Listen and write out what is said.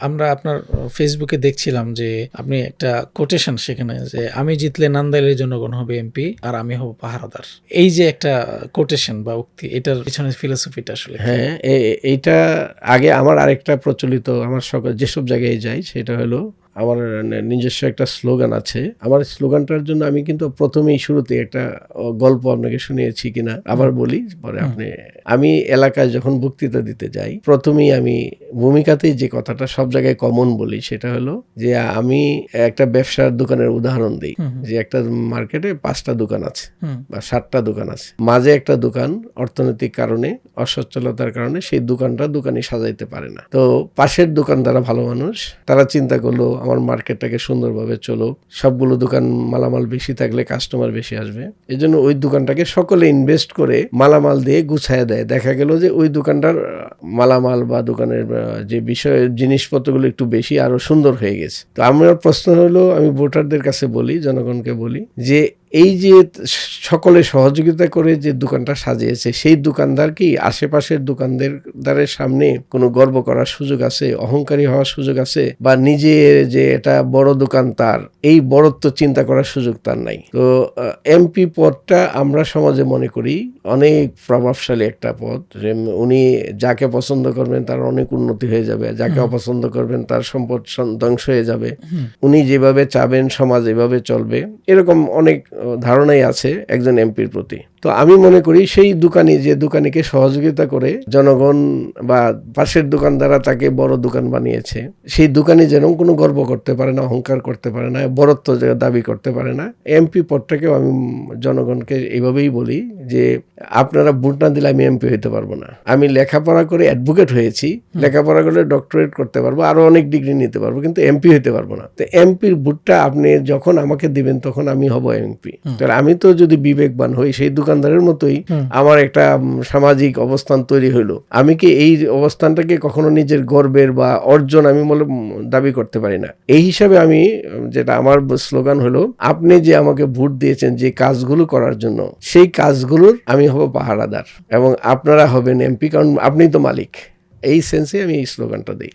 আমরা আপনার ফেসবুকে দেখছিলাম যে আপনি একটা কোটেশন সেখানে যে আমি জিতলে নান্দাইলের জনগণ হবে এমপি আর আমি হব পাহারাদার। এই যে একটা কোটেশন বা উক্তি এটার পিছনে ফিলোসফিটা আসলে হ্যাঁ এইটা আগে আমার আরেকটা প্রচলিত আমার সকল যেসব জায়গায় যাই সেটা হলো আমার নিজস্ব একটা স্লোগান আছে। আমার স্লোগানটার জন্য আমি কিন্তু প্রথমেই শুরুতে একটা গল্প আপনাকে শুনিয়েছি কিনা আবার বলি পরে আপনি আমি এলাকায় যখন বক্তৃতা দিতে যাই প্রথমেই আমি ভূমিকাতেই যে কথাটা সব জায়গায় কমন বলি সেটা হলো যে আমি একটা ব্যবসার দোকানের উদাহরণ দিই যে একটা মার্কেটে পাঁচটা দোকান আছে বা সাতটা দোকান আছে। মাঝে একটা দোকান অর্থনৈতিক কারণে অসচ্ছলতার কারণে সেই দোকানটা দোকানি সাজাইতে পারে না। তো পাশের দোকানদারা ভালো মানুষ তারা চিন্তা করল আমার মার্কেটটাকে সুন্দরভাবে চলো সবগুলো দোকান মালামাল বেশি থাকলে কাস্টমার বেশি আসবে। এই জন্য ওই দোকানটাকে সকলে ইনভেস্ট করে মালামাল দিয়ে গুছায় দেয়। দেখা গেল যে ওই দোকানটার মালামাল বা দোকানের যে বিষয়ে জিনিসপত্রগুলো একটু বেশি আরও সুন্দর হয়ে গেছে। তো আমার প্রশ্ন হলো, আমি ভোটারদের কাছে বলি, জনগণকে বলি, যে এই যে সকলে সহযোগিতা করে যে দোকানটা সাজিয়েছে সেই দোকানদার কি আশেপাশের দোকানদারের সামনে কোনো গর্ব করার সুযোগ আছে অহংকারী হওয়ার সুযোগ আছে? বা নিজে যে এটা বড় দোকান তার এই বড়ত্ব চিন্তা করার সুযোগ তার নাই? তো এমপি পদটা আমরা সমাজে মনে করি অনেক প্রভাবশালী একটা পদ। উনি যাকে পছন্দ করবেন তার অনেক উন্নতি হয়ে যাবে যাকে অপছন্দ করবেন তার সম্পদ ধ্বংস হয়ে যাবে। উনি যেভাবে চাবেন সমাজ এভাবে চলবে। এরকম অনেক ধারণাই আছে একজন এমপির প্রতি। তো আমি মনে করি সেই দোকানি যে দোকানিকে সহযোগিতা করে জনগণ বা পাশের দোকানদাররা তাকে বড় দোকান বানিয়েছে সেই দোকানি যেন কোনো গর্ব করতে পারে না অহংকার করতে পারে না বরত্ব দাবি করতে পারে না। এমপি পদটাকেও আমি জনগণকে এইভাবেই বলি যে আপনারা ভোট না দিলে আমি এমপি হইতে পারব না। আমি লেখাপড়া করে অ্যাডভোকেট হয়েছি লেখাপড়া করে ডক্টরেট করতে পারব আরও অনেক ডিগ্রি নিতে পারব কিন্তু এমপি হইতে পারব না। তো এমপির ভোটটা আপনি যখন আমাকে দিবেন তখন আমি হব এমপি তাহলে আমি তো যদি বিবেকবান হই সেই দোকানদারের মতোই আমার একটা সামাজিক অবস্থান তৈরি হইল। আমি কি এই অবস্থানটাকে কখনো নিজের গর্বের বা অর্জন আমি বলে দাবি করতে পারি না। এই হিসাবে আমি যেটা আমার স্লোগান হলো আপনি যে আমাকে ভোট দিয়েছেন যে কাজগুলো করার জন্য সেই কাজগুলোর আমি হব পাহারাদার এবং আপনারা হবেন এমপি কারণ আপনি তো মালিক। এই সেন্সে আমি এই স্লোগানটা দিই।